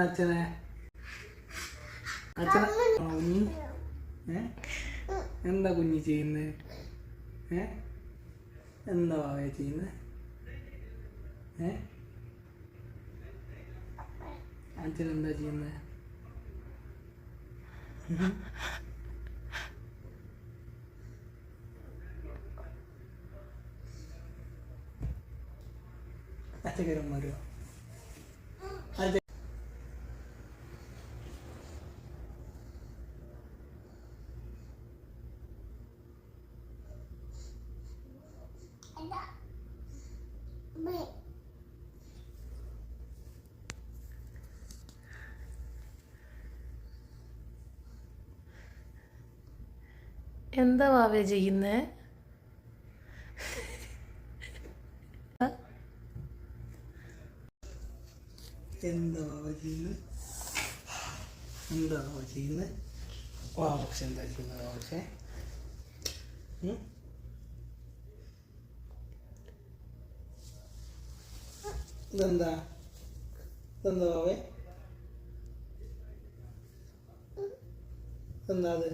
അച്ഛനെ അച്ഛന കുഞ്ഞി ഏ എന്താ കുഞ്ഞി ചെയ്യുന്നത് ഏ? എന്താ വാവേ ചെയ്യുന്നത് ഏ? അച്ഛൻ എന്താ ചെയ്യുന്നത് അച്ഛക്കരം വരുമോ എന്താ വാവേ ചെയ്യുന്നേ? എന്താ വാവ ചെയ്യുന്നത് എന്താ വാവ ചെയ്യുന്നത് വാവ എന്താ ചെയ്യുന്നത് പക്ഷേ? ഇതെന്താ? ഇതെന്താ എന്താ അത്?